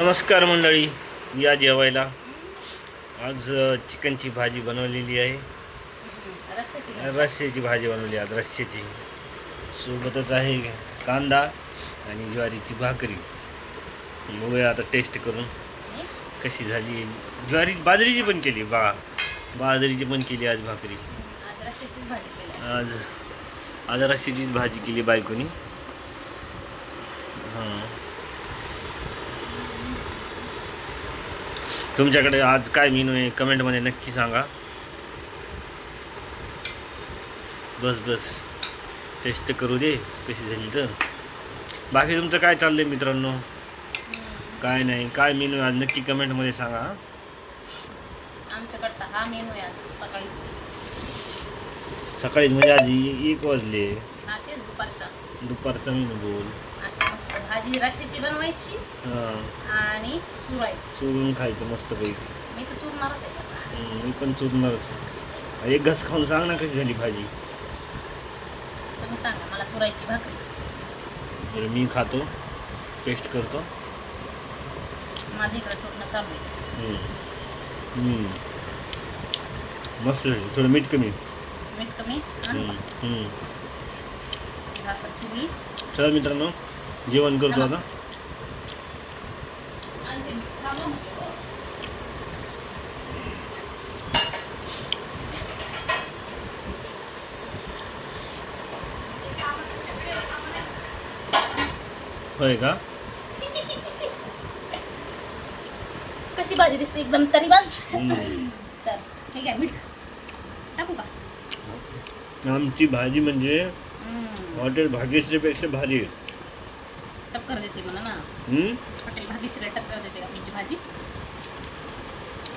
नमस्कार मंडळी या जेवायला. आज चिकनची भाजी बनवलेली आहे. रस्स्याची भाजी. बनवली आज रस्स्याची सोबतच आहे कांदा आणि ज्वारीची भाकरी. बघूया आता टेस्ट करून. कशी झाली? ज्वारी बाजरीची पण केली. बा बाजरीची पण केली आज भाकरी. आज आज रस्स्याचीच भाजी केली बायकोनी. हां. तुमच्याकडे आज काय मेनू आहे? कमेंटमध्ये नक्की सांगा. बस बस. टेस्ट करू दे कशी झाली तर. बाकी तुमचं काय चाललंय मित्रांनो? काय नाही काय मेनू आहे आज? नक्की कमेंटमध्ये सांगा. आमच्याकडचा हा मेनू आहे आज सकाळीच. सकाळीच म्हणजे आज एक वाजले. हा तेच दुपारचा. दुपारचा मेनू बोल. असं मस्त. भाजी बनवायची हां. आणि चुरायची. चुरून खायचं मी तर चुरणारच आहे. हम्म, मी पण चुरणारच एक घास खाऊन सांग ना कशी झाली भाजी. तुम्ही सांगा मला चुरायची भाकरी. बरं मी खातो. टेस्ट करतो. माझं इकडे चुरणं चालू आहे. हम्म. हम्म. मस्त झाली. थोडं मीठ कमी. मीठ कमी. आणि हम्म, हम्म. भाकर चुरली. चला मित्रांनो जेवण करतो आता होय का कशी भाजी दिसते एकदम तरीबाज? हम्म. तर ठीक आहे मीठ. टाकू का? आमची भाजी म्हणजे हम्म. हॉटेल भाग्यश्रीपेक्षा भारी आहे. टक्कर देते मला ना. हम्म? हॉटेल भाग्यश्रीला टक्कर देते का तुमची भाजी?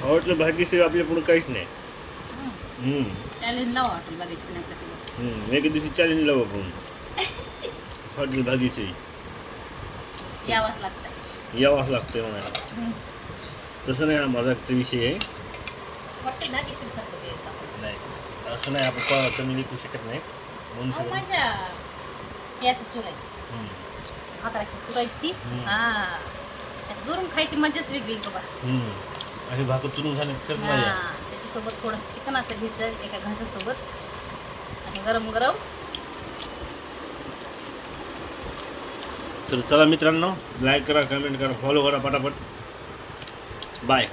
हॉटेल भाग्यश्री आपल्या पुढे काहीच नाही. टॅलेंट लावा हॉटेल भाग्यश्री नाही कशी हम्म. एका दिवशी चॅलेंज लावू आपण. हॉटेल भाग्यश्री. यावंच लागतं यावाच लागतंय म्हणायला. तसं नाही हा मजाकचा विषय आहे. हॉटेल भाग्यश्री सारखं. नाही. असं नाही आपण कोणाला कमी लिखू शकत नाही. म्हणून चुरायची. हम्म. भाकर अशी चुरायची. हा. चुरून खायची मजाच वेगळी बाबा. आणि भाकर चुरून झाले तर मजा. हा त्याच्यासोबत थोडंसं चिकन असं घ्यायचं एका घासासोबत. आणि गरम गरम. तर चला मित्रांनो लाईक करा कमेंट करा फॉलो करा पटापट. बाय